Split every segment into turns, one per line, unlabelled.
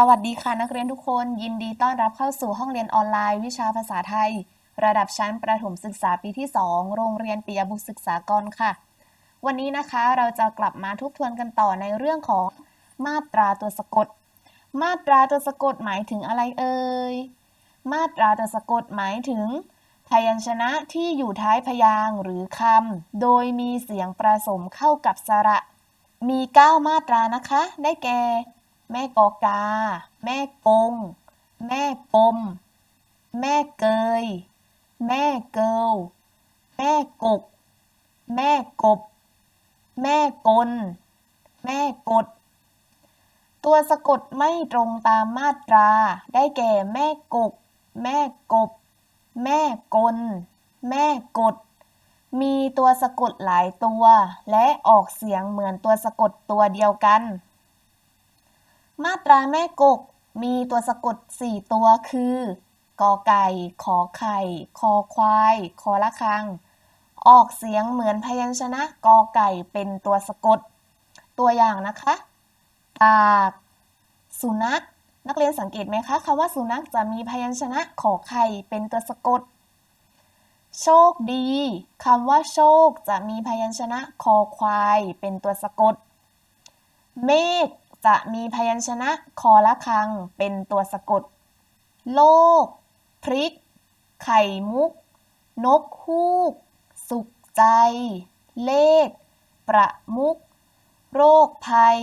สวัสดีค่ะนักเรียนทุกคน ยินดีต้อนรับเข้าสู่ห้องเรียนออนไลน์ วิชาภาษาไทย ระดับชั้นประถมศึกษาปีที่ 2 โรงเรียนปิยบุตรศึกษากรค่ะ วันนี้นะคะเราจะกลับมาทบทวนกันต่อในเรื่องของมาตราตัวสะกด มาตราตัวสะกดหมายถึงอะไรเอ่ยมาตราตัวสะกดหมายถึง พยัญชนะที่อยู่ท้ายพยางค์หรือคำโดยมีเสียงผสมเข้ากับสระ มี 9 มาตรานะคะ ได้แก่ แม่กอกา แม่กง แม่ปมแม่เกย แม่เกิลแม่กกแม่กบ แม่กล แม่กด ตัวสะกดไม่ตรงตามมาตรา ได้แก่แม่กก แม่กบ แม่กล แม่กด มีตัวสะกดหลายตัว และออกเสียงเหมือนตัวสะกดตัวเดียวกัน มาตราแม่กก มีตัวสะกด 4 ตัวคือกอไก่ ขอไข่ คอควาย คอละคัง ออกเสียงเหมือนพยัญชนะกอไก่เป็นตัวสะกด ตัวอย่างนะคะตากสุนัข นักเรียนสังเกตไหมคะคำว่าสุนัขจะมีพยัญชนะขอไข่เป็นตัวสะกด โชคดีคำว่าโชคจะมีพยัญชนะคอควายเป็นตัวสะกด เมฆ จะมีพยัญชนะคอละคังเป็นตัวสะกด โลก พริก ไข่มุก นกฮูก สุขใจ เลข ประมุก โรคภัย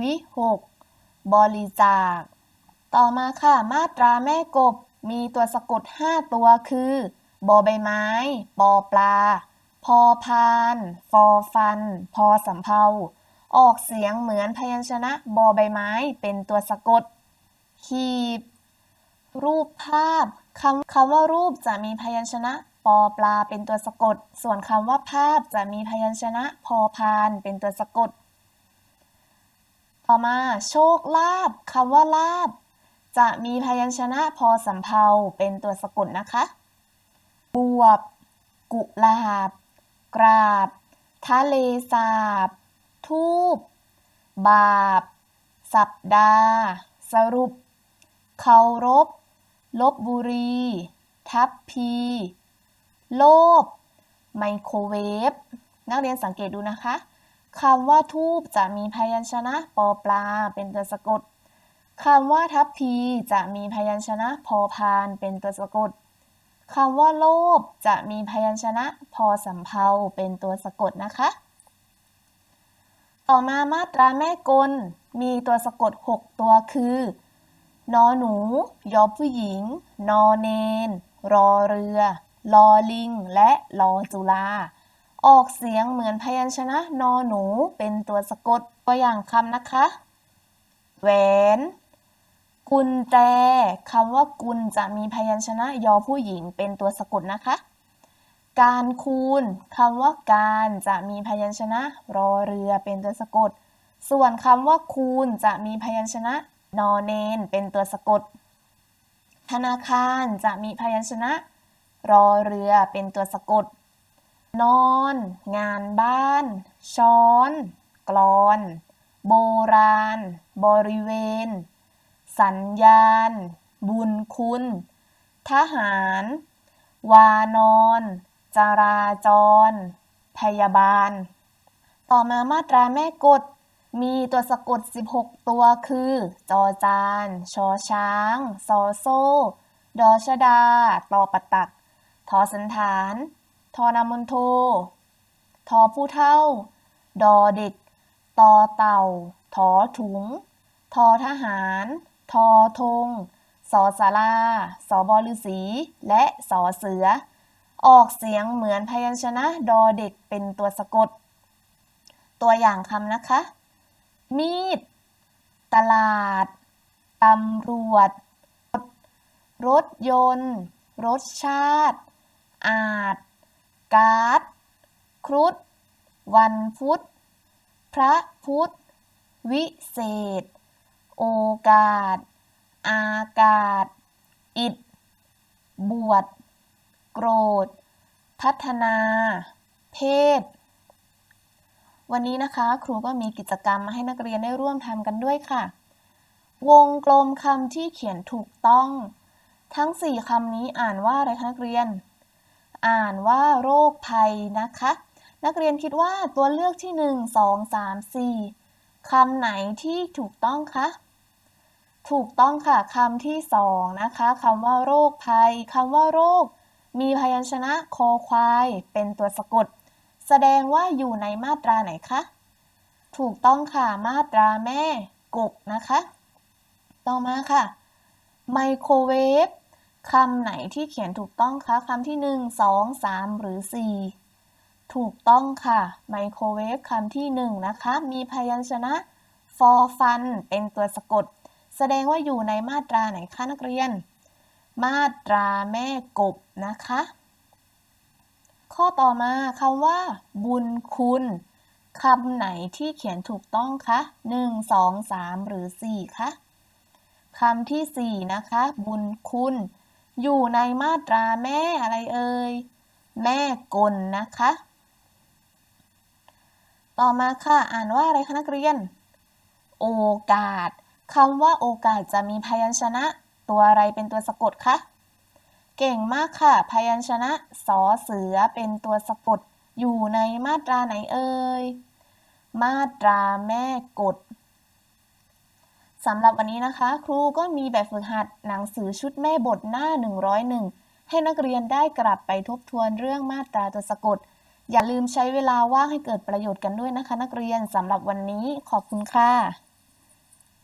วิหก บริจาค ต่อมาค่ะมาตราแม่กบ มีตัวสะกด 5 ตัวคือบอใบไม้ ปอปลา พอพาน ฟอฟัน พอสำเภา ออกเสียงเหมือนพยัญชนะบอใบไม้เป็นตัวสะกด ขีบ รูปภาพคำคำว่ารูปจะมีพยัญชนะปอปลาเป็นตัวสะกด ส่วนคำว่าภาพจะมีพยัญชนะพอพานเป็นตัวสะกด ต่อมาโชคลาภคำว่าลาบ จะมีพยัญชนะพอสำเภาเป็นตัวสะกดนะคะบวบ กุลาบ กราบ ทะเลสาบ ทูบบาป สัปดาห์ สรุป เคารพ ลบบุรี ทัพพี โลภไมโครเวฟ นักเรียนสังเกตดูนะคะคำว่าทูบจะมีพยัญชนะปอปลาเป็นตัวสะกดคำว่าทัพพีจะมีพยัญชนะพอพานเป็นตัวสะกดคำว่าโลภจะมีพยัญชนะพอสำเภาเป็นตัวสะกดนะคะ ต่อมามาตราแม่กล มีตัวสะกด 6 ตัวคือ นอหนู ยอผู้หญิง นอเนน รอเรือ ลอลิง และลอจุลา ออกเสียงเหมือนพยัญชนะ นอหนูเป็นตัวสะกดตัวอย่างคำนะคะ แหวน กุญแจคำว่ากุลจะมีพยัญชนะ ยอผู้หญิงเป็นตัวสะกดนะคะ การคูณคำว่าการจะมีพยัญชนะ รอเรือเป็นตัวสะกด ส่วนคำว่าคูณจะมีพยัญชนะ นอเนน เป็นตัวสะกด ธนาคารจะมีพยัญชนะ รอเรือเป็นตัวสะกด นอน งานบ้าน ช้อนกลอน โบราณ บริเวณ สัญญาณ บุญคุณ ทหาร วานอน จราจร พยาบาล ต่อมามาตราแม่กฎมีตัวสะกด 16 ตัวคือ จอจาน ชอช้าง ซอโซ่ ดอชดา ตอปตัก ทอสันฐาน ทอนามนโท ทอผู้เท่า ดอเด็ก ตอเต่า ทอถุง ทอทหาร ทอธง สอสาราสอบอฤษี และสอเสือ ออกเสียงเหมือนพยัญชนะดอเด็กเป็นตัวสะกด ตัวอย่างคำนะคะ มีด ตลาด ตำรวจ รถยนต์ รสชาติ อาจ การ์ด ครุฑ วันพุธ พระพุธ วิเศษ โอกาส อากาศ อิด บวช โกรธ พัฒนา เพศ วันนี้นะคะ ครูก็มีกิจกรรมมาให้นักเรียนได้ร่วมทำกันด้วยค่ะ วงกลมคำที่เขียนถูกต้อง ทั้ง 4คำนี้อ่านว่าอะไรคะนักเรียน อ่านว่าโรคภัยนะคะ นักเรียนคิดว่าตัวเลือกที่ 1 2 3 4คำไหนที่ถูกต้องคะถูกต้องค่ะคำที่สองนะคะคำว่าโรคภัยคำว่าโรค มีพยัญชนะคอควายเป็นตัวสะกด แสดงว่าอยู่ในมาตราไหนคะ ถูกต้องค่ะมาตราแม่กบนะคะ ต่อมาค่ะ ไมโครเวฟคำไหนที่เขียนถูกต้องคะคำที่ 1 2 3 หรือ 4 ถูกต้องค่ะไมโครเวฟคำที่ 1 นะคะ มีพยัญชนะฟอฟันเป็นตัวสะกด แสดงว่าอยู่ในมาตราไหนคะนักเรียน มาตราแม่กบนะคะ ข้อต่อมาคำว่า บุญคุณคำไหนที่เขียนถูกต้องคะ1 2 3หรือ4คะคำที่4นะคะ บุญคุณ อยู่ในมาตราแม่อะไรเอ่ย แม่กลนะคะ ต่อมาค่ะ อ่านว่าอะไรคะนักเรียน โอกาสคำว่าโอกาสจะมีพยัญชนะ ตัวอะไรเป็นตัวสะกดคะ เก่งมากค่ะ พยัญชนะสอเสือเป็นตัวสะกดอยู่ในมาตราไหนเอ่ย มาตราแม่กฎสำหรับวันนี้นะคะ ครูก็มีแบบฝึกหัดหนังสือชุดแม่บทหน้า 101 ให้นักเรียนได้กลับไปทบทวนเรื่องมาตราตัวสะกด อย่าลืมใช้เวลาว่างให้เกิดประโยชน์กันด้วยนะคะ นักเรียนสำหรับวันนี้ขอบคุณค่ะ